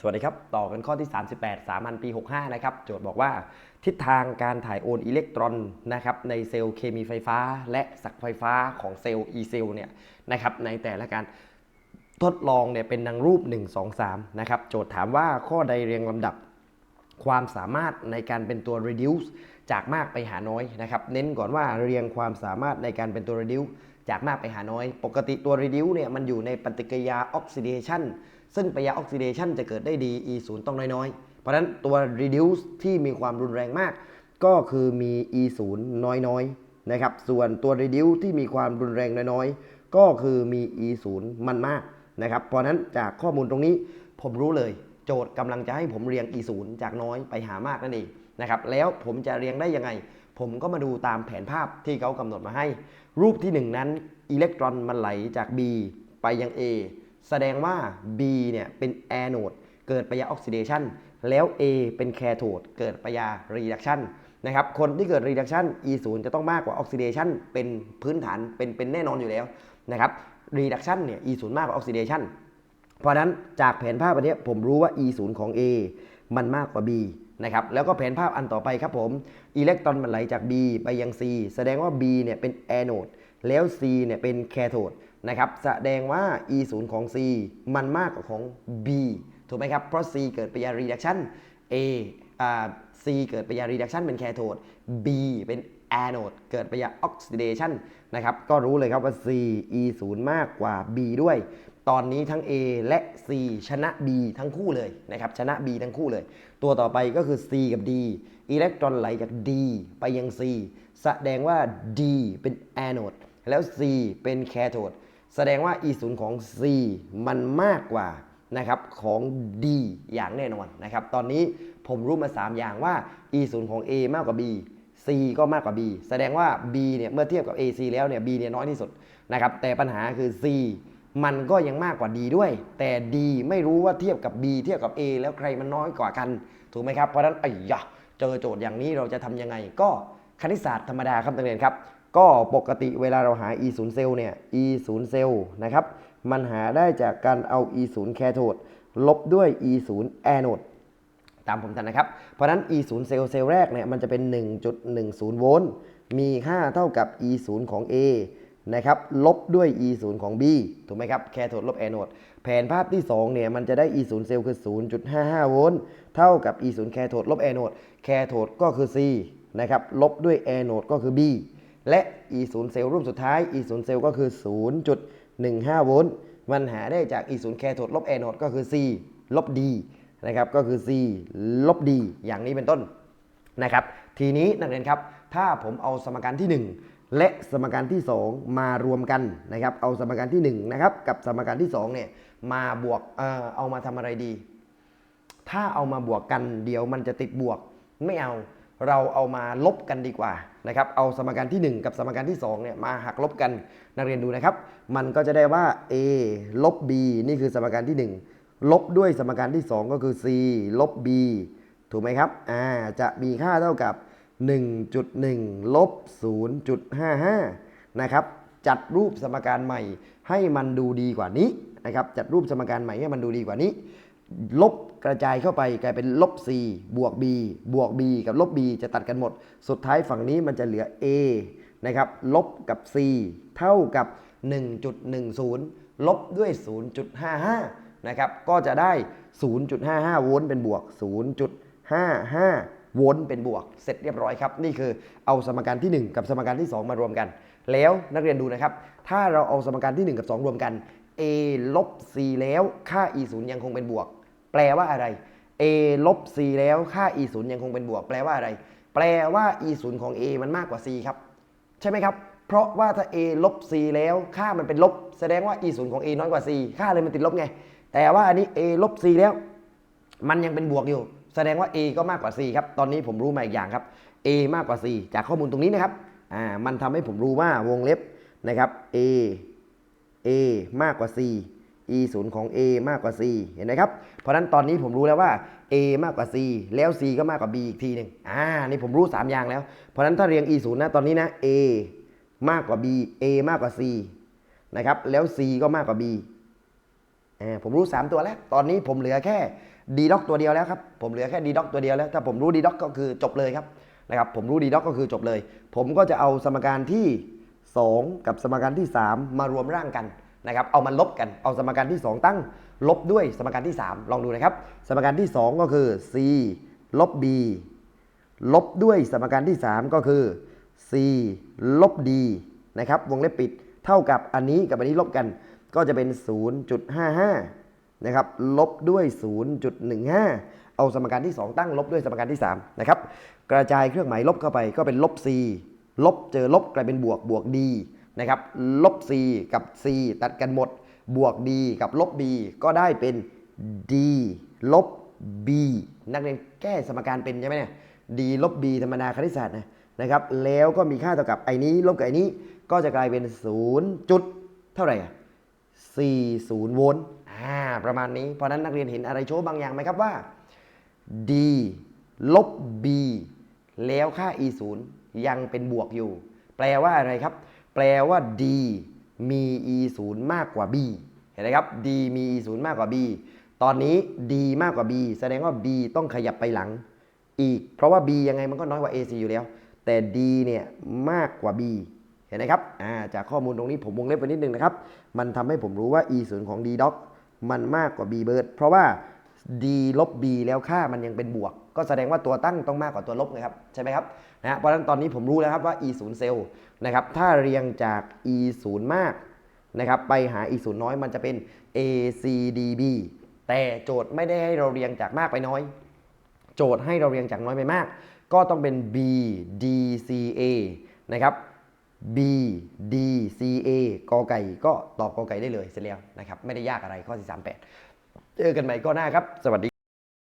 สวัสดีครับ ต่อกันข้อที่ 38 สามัญปี 65 นะครับ โจทย์บอกว่า ทิศทางการถ่ายโอนอิเล็กตรอนนะครับในเซลล์เคมีไฟฟ้า และสักไฟฟ้าของเซลล์ E เซลล์เนี่ยนะครับในแต่ละการทดลองเนี่ยเป็นดังรูป 1 2 3 นะครับ โจทย์ถามว่าข้อใดเรียงลำดับความสามารถในการเป็นตัว reduce จากมากไปหาน้อยนะครับ เน้นก่อนว่าเรียงความสามารถในการเป็นตัว reduce จากมากไปหาน้อย ปกติตัว reduce เนี่ยมันอยู่ในปฏิกิริยา oxidation ซึ่งปฏิกิริยา oxidation จะเกิดได้ดี e 0ต้องน้อยๆ เพราะฉะนั้นตัว reduce ที่มีความรุนแรงมาก ก็คือมี e 0น้อยๆนะครับ ส่วนตัว reduce ที่มีความรุนแรงน้อยๆ ก็คือมี e 0มันมากนะครับ เพราะฉะนั้นจากข้อมูลตรงนี้ผมรู้เลย โจทย์กำลังจะให้ผมเรียง e 0จากน้อยไปหามากนั่นเองนะครับ แล้วผมจะเรียงได้ยังไง ผมก็มาดูตามแผนภาพที่เขากำหนดมาให้ รูปที่ 1 นั้นอิเล็กตรอนมันไหลจาก B ไปยัง A แสดงว่า B เนี่ยเป็นแอโนดเกิดปยาออกซิเดชันแล้ว A เป็นแคโทดเกิดปยารีดักชันนะครับคนที่เกิดรีดักชัน E 0 จะต้องมากกว่าออกซิเดชันเป็นพื้นฐานเป็นเป็นแน่นอนอยู่แล้วนะครับรีดักชันเนี่ย E 0 มากกว่าออกซิเดชันเพราะนั้นจากแผนภาพอันเนี้ยผมรู้ว่า e 0 ของ A มันมากกว่า B นะครับแล้วก็แผนภาพอันต่อไปครับผมอิเล็กตรอนมันไหลจาก B ไปยัง C แสดงว่า B เนี่ยเป็นแอโนดแล้ว C เนี่ยเป็นแคโทดนะครับแสดงว่า e 0ของ C มันมากกว่าของ B ถูกไหมครับ เพราะ C เกิดปฏิกิริยา reduction A อ่า C เกิดปฏิกิริยา reduction เป็นแคโทด B เป็นแอนโดเกิดปฏิกิริยา oxidation นะครับ ก็รู้เลยครับว่า C e 0มากกว่า B ด้วย ตอนนี้ทั้ง A และ C ชนะ B ทั้งคู่เลยนะครับชนะ B ทั้งคู่เลย ตัวต่อไปก็คือ C กับ D อิเล็กตรอนไหลจาก D ไปยัง C แสดงว่า D เป็นแอนโดแล้ว C เป็นแคโทดแสดงว่า E 0ของ C มันมากกว่านะครับของ D อย่างแน่นอนนะครับตอนนี้ผมรู้มา 3 อย่างว่า E 0ของ A มากกว่า B C ก็มากกว่า B แสดงว่า B เนี่ยเมื่อเทียบกับ AC แล้วเนี่ย B เนี่ยน้อยที่สุดนะครับแต่ปัญหาคือ C มันก็ยังมากกว่า D ด้วย แต่ D ไม่รู้ว่าเทียบกับ B เทียบกับ A แล้วใครมันน้อยกว่ากัน ถูกไหมครับ เพราะฉะนั้นไอ้ยะเจอโจทย์อย่างนี้เราจะทำยังไง ก็คณิตศาสตร์ธรรมดาครับนักเรียนครับ ก็ปกติเวลาเราหา e 0เซลล์เนี่ย e 0เซลล์นะครับ มันหาได้จากการเอา e 0แคโทดลบด้วย e 0แอนโดตามผมทันนะครับ เพราะฉะนั้น e 0เซลล์เซลล์แรกเนี่ยมันจะเป็น 1.10 โวลต์ มีค่าเท่ากับ e 0ของ A นะครับลบด้วย e 0ของ B ถูกไหมครับ แคโทดลบแอนโดแผนภาพที่2เนี่ยมันจะได้ e 0เซลล์คือ 0.55 โวลต์เท่ากับ e 0แคโทดลบแอนโดแคโทดก็คือ C นะครับลบด้วยแอนโดก็คือ B และ e 0เซลล์รูปสุดท้าย e 0เซลล์ก็คือ 0.15 โวลต์มันหาได้จาก e 0แคโทดลบแอนโดก็คือ C ลบ D นะครับก็คือ C ลบ D อย่างนี้เป็นต้นนะครับทีนี้นักเรียนครับ ถ้าผมเอาสมการที่ 1 และสมการที่ 2 มารวมกันนะครับ เอาสมการที่1นะครับกับสมการที่2เนี่ยมาบวกเอ่อเอามาทำอะไรดี ถ้าเอามาบวกกันเดี๋ยวมันจะติดบวกไม่เอาเราเอามาลบกันดีกว่านะครับ เอาสมการที่ 1 กับสมการที่2เนี่ยมาหักลบกันนักเรียนดูนะครับ มันก็จะได้ว่า a ลบ b นี่คือสมการที่ 1 ลบด้วยสมการที่ 2 ก็คือ c ลบ b ถูกไหมครับ อ่า จะมีค่าเท่ากับ 1.1 ลบ 0.55 นะครับ จัดรูปสมการใหม่ให้มันดูดีกว่านี้นะครับ จัดรูปสมการใหม่ให้มันดูดีกว่านี้ ลบกระจายเข้าไปกลายเป็นลบ c บวก b บวก b กับลบ b จะตัดกันหมด สุดท้ายฝั่งนี้มันจะเหลือ a นะครับ ลบกับ c เท่ากับ 1.10 ลบด้วย 0.55 นะครับ ก็จะได้ 0.55 โวลต์เป็นบวก 0.55 วลต์เป็นบวกเสร็จเรียบร้อยครับ นี่คือเอาสมการที่ 1 กับสมการที่ 2 มารวมกัน แล้วนักเรียนดูนะครับ ถ้าเราเอาสมการที่ 1 กับ 2 รวมกัน a ลบ c แล้วค่า e 0ยังคงเป็นบวก แปลว่าอะไร a ลบ c แล้วค่า e 0ยังคงเป็นบวก แปลว่าอะไร แปลว่า e 0ของ a มันมากกว่า c ครับ ใช่ไหมครับ เพราะว่าถ้า a ลบ c แล้วค่ามันเป็นลบ แสดงว่า e 0ของ a น้อยกว่า c ค่าเลยมันติดลบไง แต่ว่าอันนี้ a ลบ c แล้ว มันยังเป็นบวกอยู่ แสดงว่า a ก็มากกว่า c ครับ ตอนนี้ผมรู้มาอีกอย่างครับ a มากกว่า c จากข้อมูลตรงนี้นะครับ อ่า มันทำให้ผมรู้ว่าวงเล็บนะครับ a a มากกว่า c e 0ของ a มากกว่า c เห็นไหมครับ เพราะนั้นตอนนี้ผมรู้แล้วว่า a มากกว่า c แล้ว c ก็มากกว่า b อีกทีหนึ่งอ่า นี่ผมรู้ 3 อย่างแล้ว เพราะฉะนั้นถ้าเรียง e 0นะ ตอนนี้นะ a มากกว่า b a มากกว่า c นะครับ แล้ว c ก็มากกว่า b อ่า ผมรู้ 3 ตัวแล้ว ตอนนี้ผมเหลือแค่ d ด็อกตัวเดียวแล้วครับผมเหลือแค่ d ด็อกตัวเดียวแล้วถ้าผมรู้ d ด็อกก็คือจบเลยครับนะครับผมรู้ d ด็อกก็คือจบเลย ผมก็จะเอาสมการที่ 2 กับสมการที่ 3 มารวมร่างกันนะครับเอามันลบกันเอาสมการที่ 2 ตั้งลบด้วยสมการที่ 3 ลองดูนะครับ สมการที่ 2 ก็คือ c ลบ b ลบด้วยสมการที่ 3 ก็คือ c ลบ d นะครับวงเล็บปิดเท่ากับอันนี้กับอันนี้ลบกันก็จะเป็น 0.55 นะครับลบด้วย 0.15 เอาสมการที่ 2 ตั้งลบด้วยสมการที่3นะครับกระจายเครื่องหมายลบเข้าไปก็เป็นลบ c ลบเจอลบกลายเป็นบวกบวก d นะครับลบ c กับ c ตัดกันหมด บวก d กับลบ b ก็ได้เป็น d ลบ b นักเรียนแก้สมการเป็นใช่ไหมเนี่ย d ลบ b ธรรมดาคณิตศาสตร์นะนะครับแล้วก็มีค่าเท่ากับไอ้นี้ลบกับไอ้นี้ก็จะกลายเป็น 0 จุดเท่าไหร่อะ 40 โวลต์อ่าประมาณนี้ เพราะนั้นนักเรียนเห็นอะไรโชว์บางอย่างไหมครับว่า d ลบ b แล้วค่า e 0ยังเป็นบวกอยู่ แปลว่าอะไรครับ แปลว่า d มี e 0มากกว่า b เห็นไหมครับ d มี e 0มากกว่า b ตอนนี้ d มากกว่า b แสดงว่า b ต้องขยับไปหลังอีก เพราะว่า b ยังไงมันก็น้อยกว่า ac อยู่แล้ว แต่ d เนี่ยมากกว่า b เห็นไหมครับจากข้อมูลตรงนี้ผมวงเล็บไปนิดนึงนะครับ มันทำให้ผมรู้ว่า e 0ของ d doc มันมากกว่า b bird เพราะว่า d ลบ b แล้วค่ามันยังเป็นบวก ก็แสดงว่าตัวตั้งต้องมากกว่าตัวลบนะครับใช่ไหมครับนะเพราะฉะนั้นตอนนี้ผมรู้แล้วครับว่า e 0เซลล์นะครับถ้าเรียงจาก e 0มากนะครับไปหา e 0น้อยมันจะเป็น acdb แต่โจทย์ไม่ได้ให้เราเรียงจากมากไปน้อย โจทย์ให้เราเรียงจากน้อยไปมาก ก็ต้องเป็น b d c a นะครับ b d c a กอไก่ก็ตอบกอไก่ได้เลยเสร็จแล้วนะครับ ไม่ได้ยากอะไรข้อที่38 เจอกันใหม่ก็หน้าครับ สวัสดี